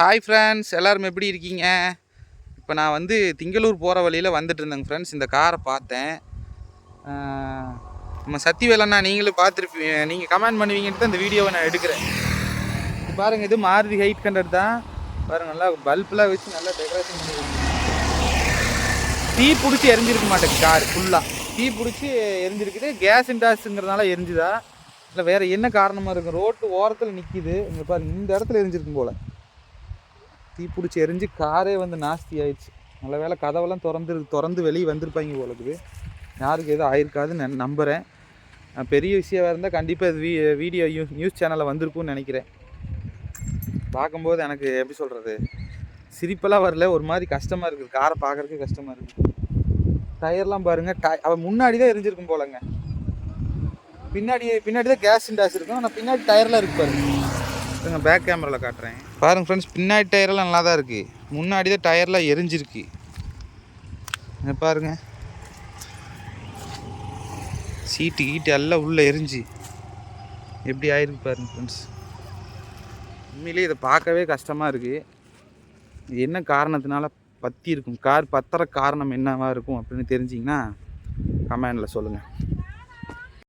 Hi friends எல்லோரும் எப்படி இருக்கீங்க? இப்போ நான் வந்து திங்களூர் போகிற வழியில் வந்துட்டு இருந்தேங்க ஃப்ரெண்ட்ஸ் இந்த காரை பார்த்தேன். நம்ம சத்தி வேலைண்ணா நீங்களும் பார்த்துருப்பீங்க நீங்கள் கமெண்ட் பண்ணுவீங்கன்ட்டு தான் இந்த வீடியோவை நான் எடுக்கிறேன். இது பாருங்கள் இது மாருதி ஹைட் கண்டர் தான். பாருங்கள் நல்லா பல்ப்லாம் வச்சு நல்லா டெக்கரேஷன் பண்ணிருக்கீங்க. தீ பிடிச்சி எரிஞ்சிருக்க மாட்டேங்க கார் ஃபுல்லாக தீ பிடிச்சி எரிஞ்சிருக்குது. கேஸ் இண்டாஸுங்கிறதுனால எரிஞ்சுதா? இல்லை வேறு என்ன காரணமாக இருக்கும் ரோட்டு ஓரத்தில் நிற்கிது இங்கே பாருங்கள் இந்த இடத்துல எரிஞ்சிருக்கும் போல். தீ பிடிச்சி எரிஞ்சு காரே வந்து நாஸ்தி ஆயிடுச்சு. நல்ல வேளை கதவெல்லாம் திறந்து திறந்து வெளியே வந்திருப்பாங்க போலக்குது யாருக்கு எதுவும் ஆயிருக்காதுன்னு நான் நம்புகிறேன் பெரிய விஷயம் இருந்தால் கண்டிப்பாக இது வீ வீடியோ நியூஸ் நியூஸ் சேனலில் வந்திருக்கும்னு நினைக்கிறேன். பார்க்கும்போது எனக்கு எப்படி சொல்கிறது சிரிப்பெல்லாம் வரல. ஒரு மாதிரி கஷ்டமாக இருக்குது. காரை பார்க்குறதுக்கு கஷ்டமாக இருக்குது. டயர்லாம் பாருங்கள் டய அவன் முன்னாடி தான் எரிஞ்சிருக்கும் போலங்க. பின்னாடி பின்னாடி தான் கேஸ் இண்டாஸ் இருக்கும். ஆனால் பின்னாடி டயர்லாம் இருக்கு பாருங்க. பேக் கேமராவில் காட்டுறேன். பாருங்க ஃப்ரெண்ட்ஸ் பின்னாடி டயர்லாம் நல்லா தான் இருக்குது முன்னாடி தான் டயர்லாம் எரிஞ்சிருக்கு. இங்க பாருங்க. சீட்டு கீட்டு எல்லாம் உள்ளே எரிஞ்சு. எப்படி ஆயிருக்கு பாருங்க ஃப்ரெண்ட்ஸ் உண்மையிலேயே இதை பார்க்கவே கஷ்டமாக இருக்குது இது என்ன காரணத்தினால பற்றி இருக்கும் கார் பத்துற காரணம் என்னவா இருக்கும் அப்படின்னு தெரிஞ்சிங்கன்னா கமெண்டில் சொல்லுங்கள்